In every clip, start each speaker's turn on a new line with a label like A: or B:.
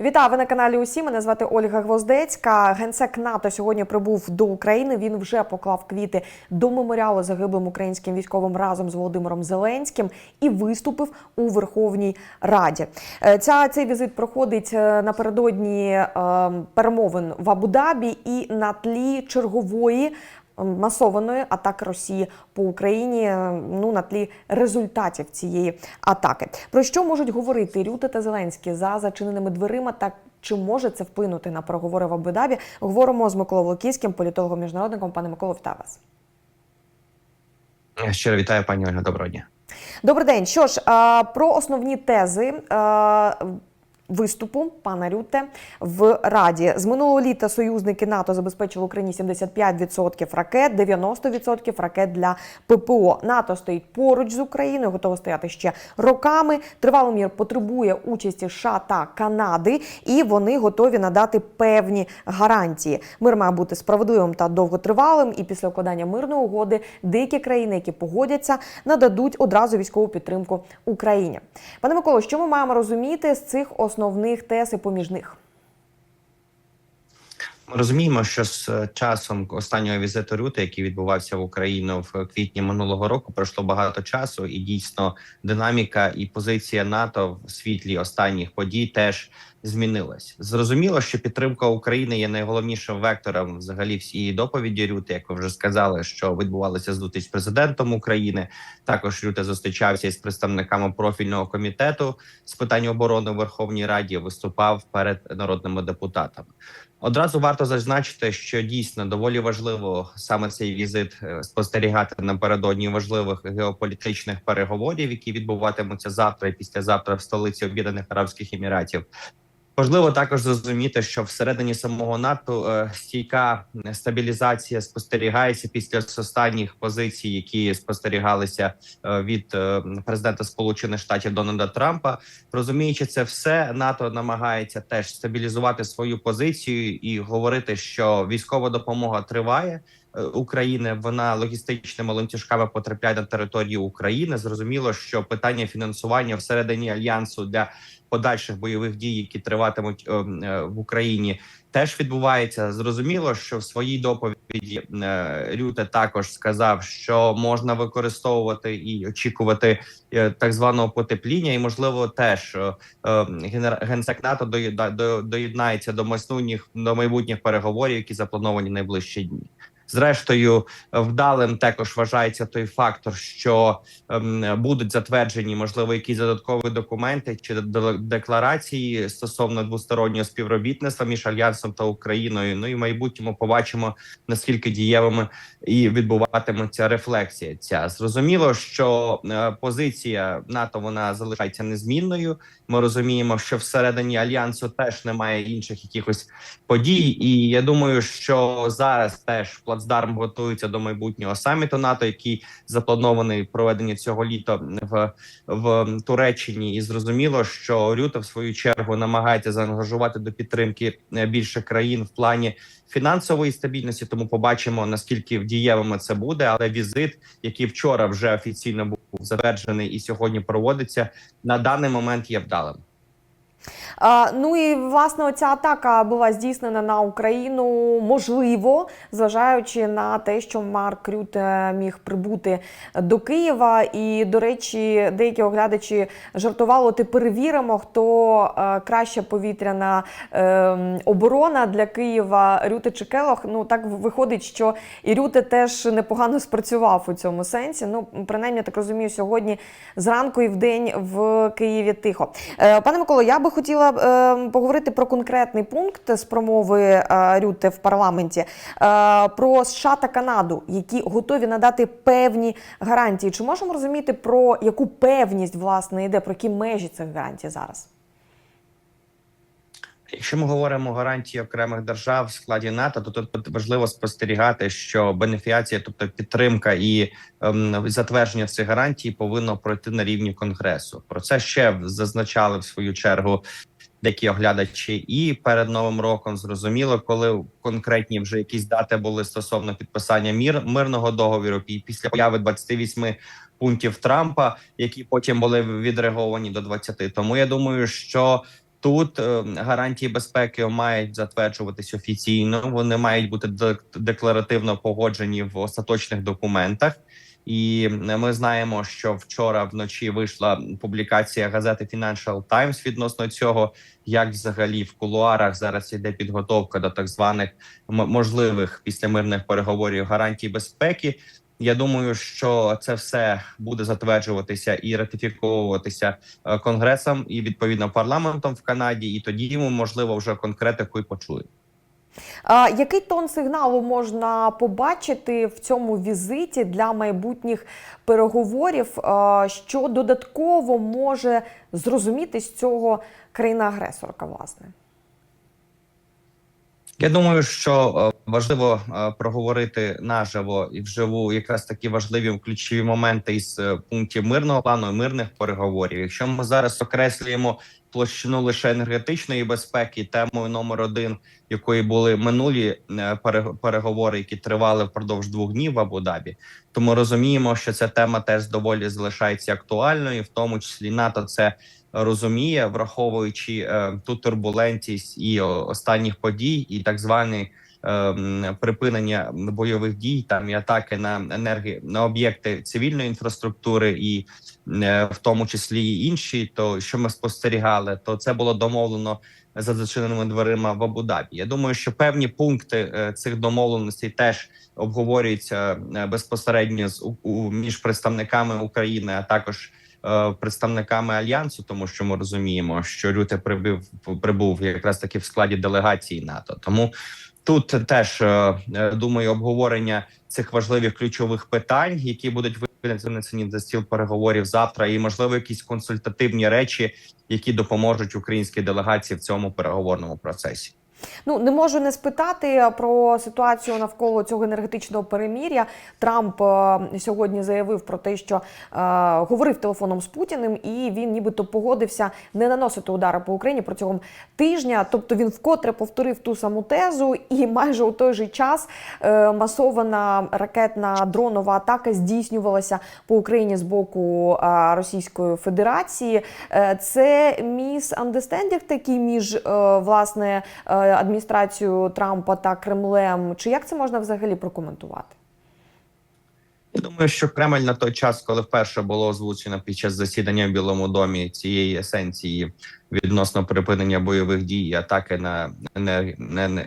A: Вітаю, ви на каналі Усі. Мене звати Ольга Гвоздецька. Генсек НАТО сьогодні прибув до України. Він вже поклав квіти до меморіалу загиблим українським військовим разом з Володимиром Зеленським і виступив у Верховній Раді. Е, Ця цей візит проходить е, напередодні е, перемовин в Абу-Дабі і на тлі чергової. Масованої атаки Росії по Україні е, ну на тлі результатів цієї атаки. Про що можуть говорити Рюта та Зеленський за зачиненими дверима? Та чи може це вплинути на переговори в Абу-Дабі? Говоримо з Миколою Волоківським, політологом міжнародником. Пане Миколо, вітаю вас.
B: Щиро вітаю, пані Ольга. Доброго дня.
A: Добрий день. Що ж, про основні тези. Виступу пана Рюте в Раді з минулого літа союзники НАТО забезпечили Україні 75% ракет, 90% ракет для ППО. НАТО стоїть поруч з Україною, готово стояти ще роками. Тривалий мір потребує участі США та Канади, і вони готові надати певні гарантії. Мир має бути справедливим та довготривалим. І після укладання мирної угоди деякі країни, які погодяться, нададуть одразу військову підтримку Україні. Пане Миколо, що ми маємо розуміти з цих основних тез і поміж них?
B: Ми розуміємо, що з е, часом останнього візиту Рюти, який відбувався в Україну в квітні минулого року, пройшло багато часу, і дійсно динаміка і позиція НАТО в світлі останніх подій теж змінилась. Зрозуміло, що підтримка України є найголовнішим вектором взагалі всієї доповіді Рюти. Як ви вже сказали, що відбувалася зустріч з президентом України. Також Рюте зустрічався із представниками профільного комітету з питань оборони Верховній Раді. Виступав перед народними депутатами. Одразу варто зазначити, що дійсно доволі важливо саме цей візит е, спостерігати напередодні важливих геополітичних переговорів, які відбуватимуться завтра і післязавтра в столиці Об'єднаних Арабських Еміратів. Важливо також зрозуміти, що всередині самого НАТО е, стійка стабілізація спостерігається після останніх позицій, які спостерігалися е, від е, президента Сполучених Штатів Дональда Трампа. Розуміючи це все, НАТО намагається теж стабілізувати свою позицію і говорити, що військова допомога триває. Е, України вона логістичними ланцюжками потрапляє на територію України. Зрозуміло, що питання фінансування всередині альянсу для подальших бойових дій, які триватимуть е, е, в Україні, теж відбувається. Зрозуміло, що в своїй доповіді е, Рюте також сказав, що можна використовувати і очікувати так званого потепління, і можливо теж генсек НАТО до- доєднається до майбутніх переговорів, які заплановані найближчі дні. Зрештою, вдалим також вважається той фактор, що ем, будуть затверджені можливо якісь додаткові документи чи декларації стосовно двостороннього співробітництва між альянсом та Україною. Ну і в майбутньому побачимо наскільки дієвими і відбуватиметься рефлексія. Ця зрозуміло, що е, позиція НАТО вона залишається незмінною. Ми розуміємо, що всередині альянсу теж немає інших якихось подій, і я думаю, що зараз теж плацдарм готується до майбутнього саміту НАТО, який запланований проведення цього літа в, в Туреччині. І зрозуміло, що Рюта в свою чергу намагається заангажувати до підтримки е, більше країн в плані фінансової стабільності. Тому побачимо наскільки дієвими це буде. Але візит, який вчора вже офіційно був затверджений і сьогодні проводиться, на даний момент є вдалим.
A: А, ну і власне оця атака була здійснена на Україну, можливо, зважаючи на те, що Марк Рюте міг прибути до Києва. І, до речі, деякі оглядачі жартували, ти перевіримо, хто е, краща повітряна е, оборона для Києва Рюте чи Келох. Ну так виходить, що і Рюте теж непогано спрацював у цьому сенсі. Ну, принаймні, так розумію, сьогодні зранку і вдень в Києві тихо. Е, Пане Миколо, я би хотіла е, поговорити про конкретний пункт з промови е, Рюте в парламенті е, про США та Канаду, які готові надати певні гарантії. Чи можемо розуміти про яку певність власне йде, про які межі цих гарантій зараз?
B: Якщо ми говоримо гарантії окремих держав в складі НАТО, то тут важливо спостерігати, що бенефіація, тобто підтримка і ем, затвердження цих гарантій, повинно пройти на рівні конгресу. Про це ще зазначали в свою чергу деякі оглядачі, і перед новим роком зрозуміло, коли конкретні вже якісь дати були стосовно підписання мір мирного договіру, і після появи 28 пунктів Трампа, які потім були відреаговані до 20. Тому я думаю, що Тут е, гарантії безпеки мають затверджуватись офіційно. Вони мають бути дек- декларативно погоджені в остаточних документах. І ми знаємо, що вчора вночі вийшла публікація газети Financial Times відносно цього, як взагалі в кулуарах зараз іде підготовка до так званих можливих післямирних переговорів гарантій безпеки. Я думаю, що це все буде затверджуватися і ратифіковуватися е, конгресом і відповідно парламентом в Канаді, і тоді ми можливо вже конкретику і почуємо.
A: А, який тон сигналу можна побачити в цьому візиті для майбутніх переговорів? А, що додатково може зрозуміти з цього країна-агресорка, власне?
B: Я думаю, що е, важливо е, проговорити наживо і вживу якраз такі важливі ключові моменти із е, пунктів мирного плану і мирних переговорів. Якщо ми зараз окреслюємо площину лише енергетичної безпеки, темою номер один, якої були минулі переговори, які тривали впродовж двох днів в Абу-Дабі, то ми розуміємо, що ця тема теж доволі залишається актуальною, в тому числі НАТО це розуміє, враховуючи е, ту турбулентність і останніх подій, і так званий е, припинення бойових дій, там і атаки на енерги на об'єкти цивільної інфраструктури, і е, в тому числі і інші, то що ми спостерігали, то це було домовлено за зачиненими дверима в Абу-Дабі. Я думаю, що певні пункти цих домовленостей теж обговорюються безпосередньо з у- між представниками України, а також представниками альянсу, тому що ми розуміємо, що Рюте прибув прибув якраз таки в складі делегації НАТО. Тому тут теж е, е, думаю, обговорення цих важливих ключових питань, які будуть винесені за стіл переговорів завтра, і можливо якісь консультативні речі, які допоможуть українській делегації в цьому переговорному процесі.
A: Ну не можу не спитати про ситуацію навколо цього енергетичного переміря. Трамп е, сьогодні заявив про те, що е, говорив телефоном з Путіним, і він нібито погодився не наносити удари по Україні протягом тижня. Тобто він вкотре повторив ту саму тезу, і майже у той же час е, масована ракетна дронова атака здійснювалася по Україні з боку е, Російської Федерації. Е, це міс андестендінг такий між е, власне е, адміністрацією Трампа та Кремлем. Чи як це можна взагалі прокоментувати?
B: Думаю, що Кремль на той час, коли вперше було озвучено під час засідання в Білому домі цієї есенції відносно припинення бойових дій атаки на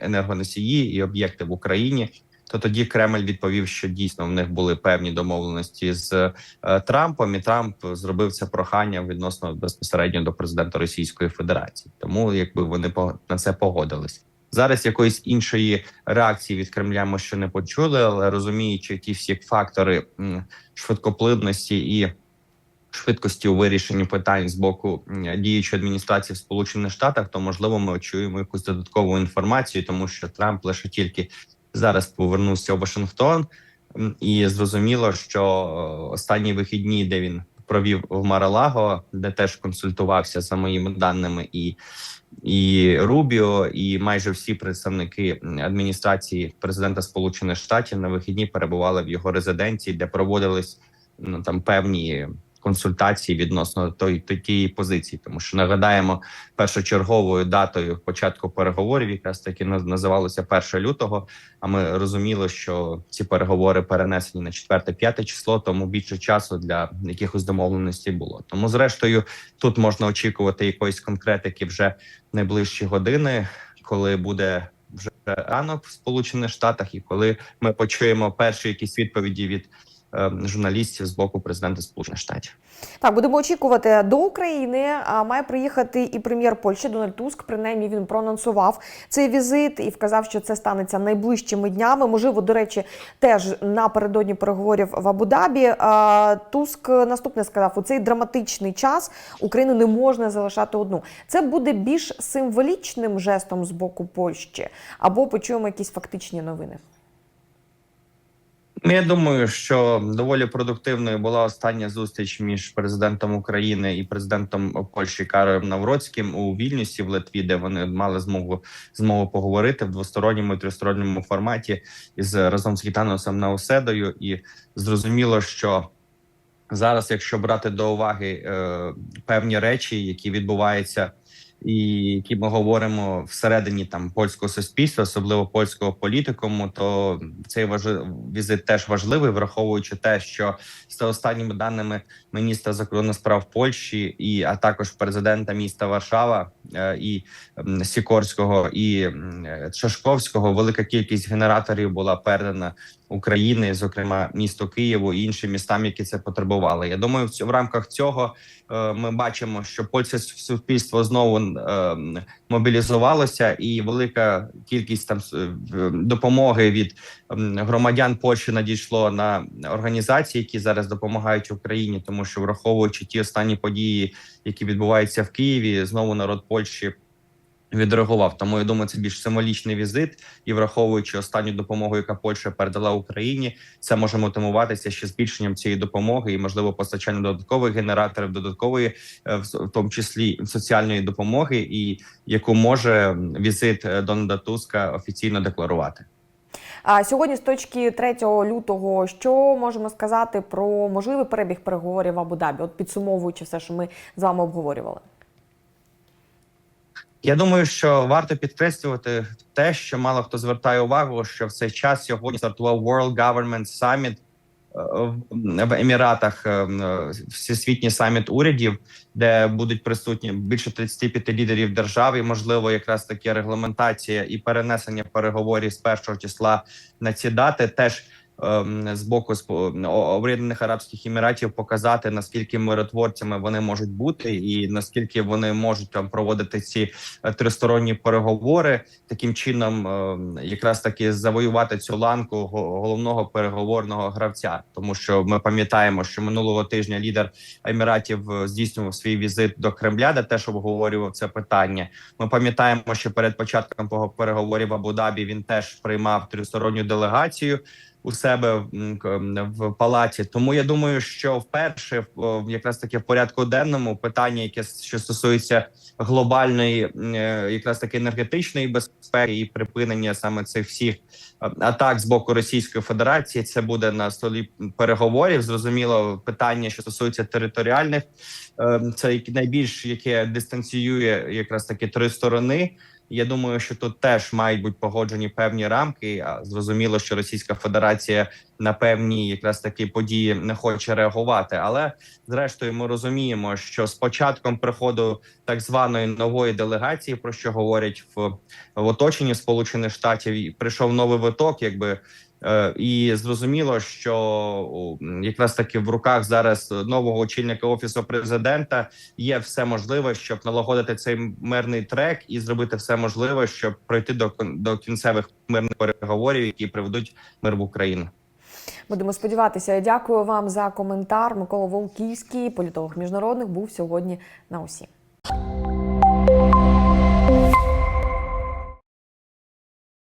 B: енергоносії і об'єкти в Україні, то тоді Кремль відповів, що дійсно в них були певні домовленості з е, Трампом, і Трамп зробив це прохання відносно безпосередньо до президента Російської Федерації. Тому якби вони на це погодились. Зараз якоїсь іншої реакції від Кремля ми ще не почули, але розуміючи ті всі фактори швидкоплинності і швидкості у вирішенні питань з боку діючої адміністрації в Сполучених Штатах, то можливо ми очуємо якусь додаткову інформацію, тому що Трамп лише тільки зараз повернувся у Вашингтон, і зрозуміло, що е, останні вихідні, де він провів в Маралаго, де теж консультувався за моїми даними і і Рубіо, і майже всі представники адміністрації президента Сполучених Штатів на вихідні перебували в його резиденції, де проводились ну там певні консультації відносно той, той позиції. Тому що нагадаємо, першочерговою датою початку переговорів якраз таки наз- називалося 1 лютого. А ми розуміли, що ці переговори перенесені на 4-5 число, тому більше часу для якихось домовленостей було. Тому, зрештою, тут можна очікувати якоїсь конкретики вже найближчі години, коли буде вже ранок в Сполучених Штатах, і коли ми почуємо перші якісь відповіді від журналістів з боку президента Сполучених Штатів.
A: Так, будемо очікувати до України. Має приїхати і прем'єр Польщі Дональд Туск. Принаймні він проанонсував цей візит і вказав, що це станеться найближчими днями. Можливо, до речі, теж напередодні переговорів в Абу-Дабі. Туск наступне сказав: у цей драматичний час Україну не можна залишати одну. Це буде більш символічним жестом з боку Польщі, або почуємо якісь фактичні новини.
B: Ну, Я думаю, що доволі продуктивною була остання зустріч між президентом України і президентом Польщі Каролем Навроцьким у Вільнюсі в Литві, де вони мали змогу змогу поговорити в двосторонньому і тристоронньому форматі із разом з Гітаносом Науседою. І зрозуміло, що зараз, якщо брати до уваги е, певні речі, які відбуваються і які ми говоримо всередині там польського суспільства, особливо польського політикуму, то цей важи... візит теж важливий, враховуючи те, що за останніми даними міністра закордонних справ Польщі, і а також президента міста Варшава е, і Сікорського і Чашковського, велика кількість генераторів була передана України, зокрема місту Києву і іншим містам, які це потребували. Я думаю, в, в рамках цього е, ми бачимо, що польське суспільство знову е, мобілізувалося, і велика кількість там допомоги від громадян Польщі надійшло на організації, які зараз допомагають Україні, тому що враховуючи ті останні події, які відбуваються в Києві, знову народ Польщі. Відреагував, тому я думаю, це більш символічний візит, і враховуючи останню допомогу, яка Польща передала Україні, це може мотивуватися ще збільшенням цієї допомоги і можливо постачанням додаткових генераторів, додаткової, е, в тому числі соціальної допомоги, і яку може візит е, Дональда Туска офіційно декларувати.
A: А сьогодні, з точки 3 лютого, що можемо сказати про можливий перебіг переговорів в Абу-Дабі? От підсумовуючи все, що ми з вами обговорювали.
B: Я думаю, що варто підкреслювати те, що мало хто звертає увагу, що в цей час сьогодні стартував World Government Summit е, в- Еміратах, е, всесвітній саміт урядів, де будуть присутні більше 35 лідерів держав, і можливо, якраз таки регламентація і перенесення переговорів з першого числа на ці дати теж. Ем, З боку Об'єднаних Арабських Еміратів показати наскільки миротворцями вони можуть бути, і наскільки вони можуть там проводити ці е, тристоронні переговори, таким чином е, якраз таки завоювати цю ланку головного переговорного гравця, тому що ми пам'ятаємо, що минулого тижня лідер Еміратів е, здійснював свій візит до Кремля, де теж обговорював це питання. Ми пам'ятаємо, що перед початком пого- переговорів в Абу-Дабі він теж приймав тристоронню делегацію. У себе в, палаті, тому я думаю, що вперше якраз таки в порядку денному питання, яке що стосується глобальної, е, якраз таки енергетичної безпеки і припинення саме цих всіх е, атак з боку Російської Федерації, це буде на столі переговорів. Зрозуміло, питання, що стосується територіальних, е, це найбільш яке дистанціює якраз таки три сторони. Я думаю, що тут теж мають бути погоджені певні рамки. А зрозуміло, що Російська Федерація на певні якраз такі події не хоче реагувати. Але зрештою, ми розуміємо, що з початком приходу так званої нової делегації, про що говорять в, в оточенні Сполучених Штатів, прийшов новий виток, якби. Е, І зрозуміло, що якраз таки в руках зараз нового очільника офісу президента є все можливе, щоб налагодити цей мирний трек і зробити все можливе, щоб пройти до до кінцевих мирних переговорів, які приведуть мир в Україну.
A: Будемо сподіватися. Дякую вам за коментар. Микола Волківський, політолог міжнародних, був сьогодні на усі.